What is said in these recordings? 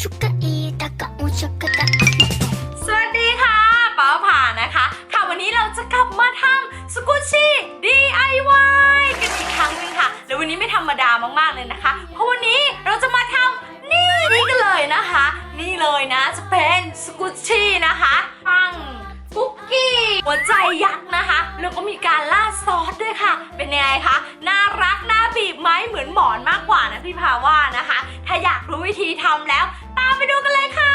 ชุกกะอีตะกะอุชุกกะตะสวัสดีค่ะป้าผ่านะคะ ค่ะวันนี้เราจะกลับมาทำสกุชชี่ DIY กันอีกครั้งหนึงค่ะ แล้ววันนี้ไม่ธรรมดามากๆเลยนะคะ เพราะวันนี้เราจะมาทำนี่นี่กันเลยนะคะ นี่เลยนะจะเป็นสกุชชี่นะคะปังคุกกี้หัวใจยักษ์นะคะ แล้วก็มีการล่าซอสด้วยค่ะ เป็นยังไงคะ น่ารัก น่าบีบไหมเหมือนหมอนมากกว่านะพี่พาว่านะคะ ถ้าอยากรู้วิธีทำแล้ว ตามไปดูกันเลยค่ะ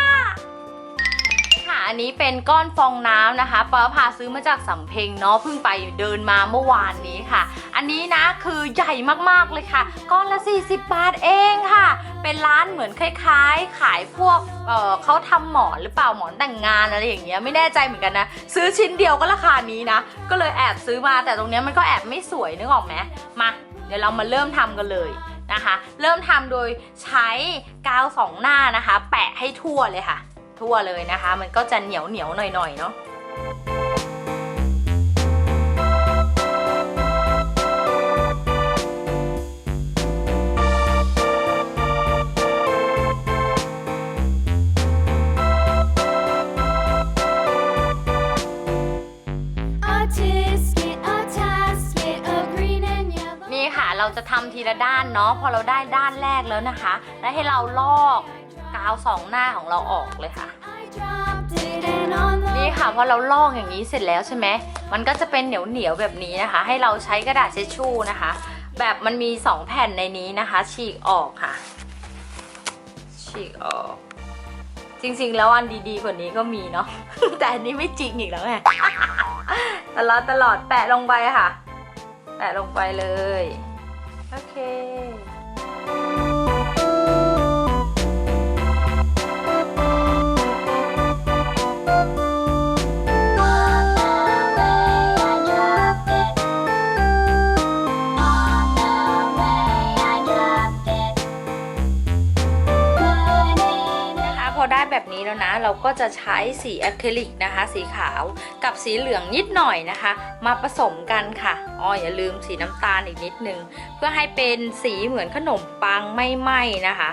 ค่ะ อันนี้เป็นก้อนฟองน้ำนะคะป้าพาซื้อมาจากสำเพ็งเนาะเพิ่งไปเดินมาเมื่อวานนี้ค่ะ อันนี้นะคือใหญ่มากๆเลยค่ะ ก้อนละ 40 บาทเองค่ะ เป็นร้านเหมือนคล้าย ๆ ขายพวกเอ่อเขาทำหมอนหรือเปล่าหมอนแต่งงานอะไรอย่างเงี้ยไม่แน่ใจเหมือนกันนะ ซื้อชิ้นเดียวก็ราคานี้นะ ก็เลยแอบซื้อมาแต่ตรงเนี้ยมันก็แอบไม่สวยนึกออกไหมมา เดี๋ยวเรามาเริ่มทำกันเลย นะคะ เริ่มทำโดยใช้กาวสองหน้านะคะ แปะให้ทั่วเลยค่ะ ทั่วเลยนะคะ มันก็จะเหนียวเหนียวหน่อยๆเนาะ จะทำทีละด้านเนาะพอเราได้ด้านแรกแล้วนะคะ แล้วให้เราลอกกาวสองหน้าของเราออกเลยค่ะ นี่ค่ะพอเราลอกอย่างนี้เสร็จแล้วใช่ไหมมันก็จะเป็นเหนียวเหนียวแบบนี้นะคะ ให้เราใช้กระดาษเช็ดชู่นะคะ แบบมันมี2แผ่นในนี้นะคะ ฉีกออกค่ะ ฉีกออกจริงๆ แล้วอันดีๆ กว่านี้ก็มีเนาะ แต่อันนี้ไม่จริงอีกแล้วไง ตลอดตลอดแปะลงไปค่ะ แปะลงไปเลย โเราก็จะใช้สีอะคริลิกนะคะ สีขาวกับสีเหลืองนิดหน่อยนะคะ มาผสมกันค่ะอ๋ออย่าลืมสีน้ำตาลอีกนิดนึง เพื่อให้เป็นสีเหมือนขนมปังไม่ไหม้นะคะ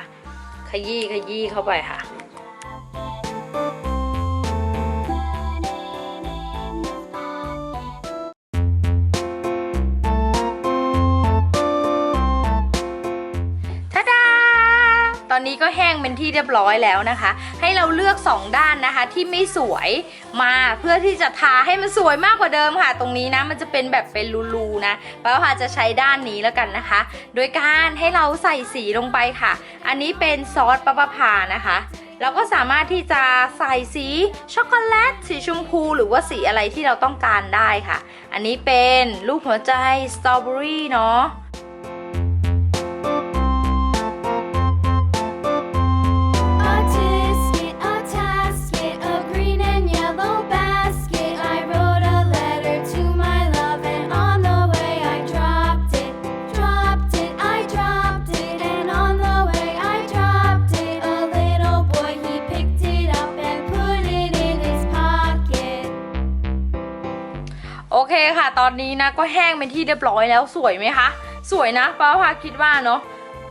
ขยี้ขยี้เข้าไปค่ะ อนนี้ก็แห้งเป็นที่เรียบร้อยแล้วนะคะ ให้เราเลือก 2 ด้านนะคะ ที่ไม่สวยมาเพื่อที่จะทาให้มันสวยมากกว่าเดิมค่ะ ตรงนี้นะมันจะเป็นแบบเป็นรูๆนะป้าพาจะใช้ด้านนี้แล้วกันนะคะ โดยการให้เราใส่สีลงไปค่ะ อันนี้เป็นซอสปะปะพานะคะเราก็สามารถที่จะใส่สีช็อกโกแลตสีชมพู หรือว่าสีอะไรที่เราต้องการได้ค่ะ อันนี้เป็นรูปหัวใจสตรอเบอรี่เนาะ ค่ะ ตอนนี้นะก็แห้งเป็นที่เรียบร้อยแล้วสวยไหมคะ สวยนะป้าพาคิดว่าเนาะ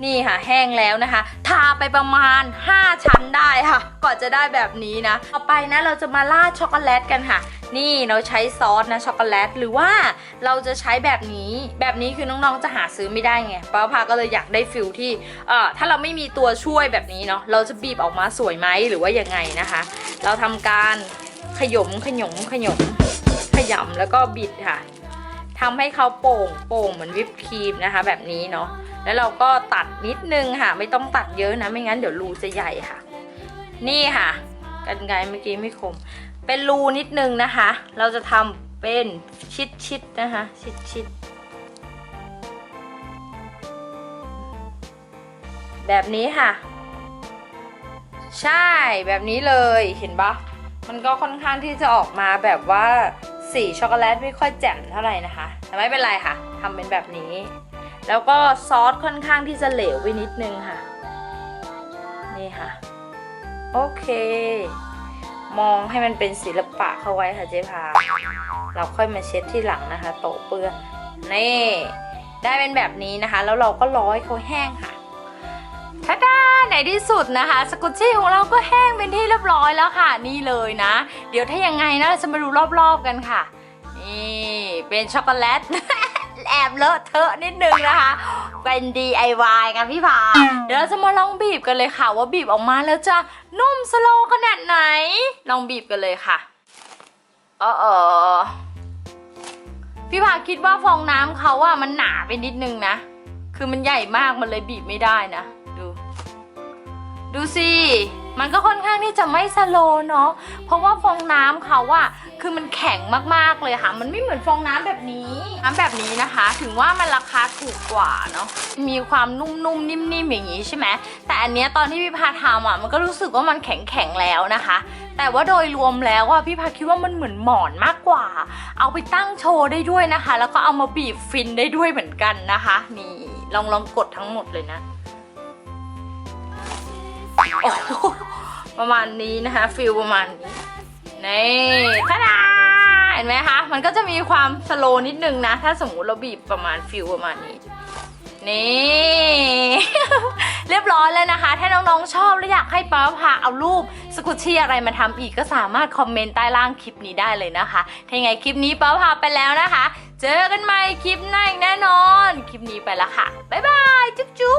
นี่ค่ะแห้งแล้วนะคะ ทาไปประมาณ 5 ชั้นได้ค่ะ ก่อนจะได้แบบนี้นะ ต่อไปนะเราจะมาราดช็อกโกแลตกันค่ะ นี่เราใช้ซอสนะช็อกโกแลตหรือว่าเราจะใช้แบบนี้แบบนี้คือน้องๆจะหาซื้อไม่ได้ไงป้าพาก็เลยอยากได้ฟิลที่เอ่อถ้าเราไม่มีตัวช่วยแบบนี้เนาะเราจะบีบออกมาสวยไหมหรือว่ายังไงนะคะ เราทำการขยมขยมขยมข ยำแล้วก็บิดค่ะทำให้เขาโป่งโป่งเหมือนวิปครีมนะคะ แบบนี้เนาะแล้วเราก็ตัดนิดนึงค่ะ ไม่ต้องตัดเยอะนะไม่งั้นเดี๋ยวรูจะใหญ่ค่ะ นี่ค่ะ กันไกเมื่อกี้ไม่คม เป็นรูนิดนึงนะคะ เราจะทำเป็นชิดชิดนะคะ ชิดชิดแบบนี้ค่ะ ใช่แบบนี้เลยเห็นปะมันก็ค่อนข้างที่จะออกมาแบบว่า สีช็อกโกแลตไม่ค่อยแจ่มเท่าไหร่นะคะ แต่ไม่เป็นไรค่ะทำเป็นแบบนี้ แล้วก็ซอสค่อนข้างที่จะเหลวไปนิดนึงค่ะ นี่ค่ะ โอเค มองให้มันเป็นศิลปะเข้าไว้ค่ะเจ๊พา เราค่อยมาเช็ดที่หลังนะคะ โตะเปื้อนนี่ ได้เป็นแบบนี้นะคะ แล้วเราก็ร้อให้เขาแห้งค่ะ ในที่สุดนะคะสกุชชี่ของเราก็แห้งเป็นที่เรียบร้อยแล้วค่ะนี่เลยนะ เดี๋ยวถ้ายังไงนะเราจะมาดูรอบๆกันค่ะ นี่เป็นช็อกโกแลตแอบเลอะเทอะนิดนึงนะคะ เป็น DIY กันพี่พาเดี๋ยวเราจะมาลองบีบกันเลยค่ะ ว่าบีบออกมาแล้วจะนุ่มสโลขนาดไหน ลองบีบกันเลยค่ะเออเออพี่พาคิดว่าฟองน้ำเขาอะมันหนาไปนิดนึงนะ คือมันใหญ่มากมันเลยบีบไม่ได้นะ ดูสิ มันก็ค่อนข้างที่จะไม่สโลเนาะ เพราะว่าฟองน้ำเขาอะคือมันแข็งมากๆเลยค่ะ มันไม่เหมือนฟองน้ำแบบนี้ น้ำแบบนี้นะคะ ถึงว่ามันราคาถูกกว่าเนาะ มีความนุ่มๆนิ่มๆอย่างนี้ใช่ไหม แต่อันเนี้ยตอนที่พี่พาทำอะมันก็รู้สึกว่ามันแข็งๆแล้วนะคะแต่ว่าโดยรวมแล้วอะพี่พาคิดว่ามันเหมือนหมอนมากกว่า เอาไปตั้งโชว์ได้ด้วยนะคะ แล้วก็เอามาบีบฟินได้ด้วยเหมือนกันนะคะ นี่ลองลองกดทั้งหมดเลยนะ โอ้ประมาณนี้นะคะฟิลประมาณนี้นี่ท่าดาเห็นไหมคะ มันก็จะมีความสโลนิดนึงนะ ถ้าสมมติเราบีบประมาณฟิลประมาณนี้นี่ เรียบร้อยแล้วนะคะ ถ้าน้องๆชอบและอยากให้ป้าพาเอารูปสกุชชี่อะไรมาทำอีกก็สามารถคอมเมนต์ใต้ล่างคลิปนี้ได้เลยนะคะถ้ายังไงคลิปนี้ป้าพาไปแล้วนะคะ เจอกันใหม่คลิปหน้าอีกแน่นอน คลิปนี้ไปล้วค่ะ บ๊ายบาย จุ๊บ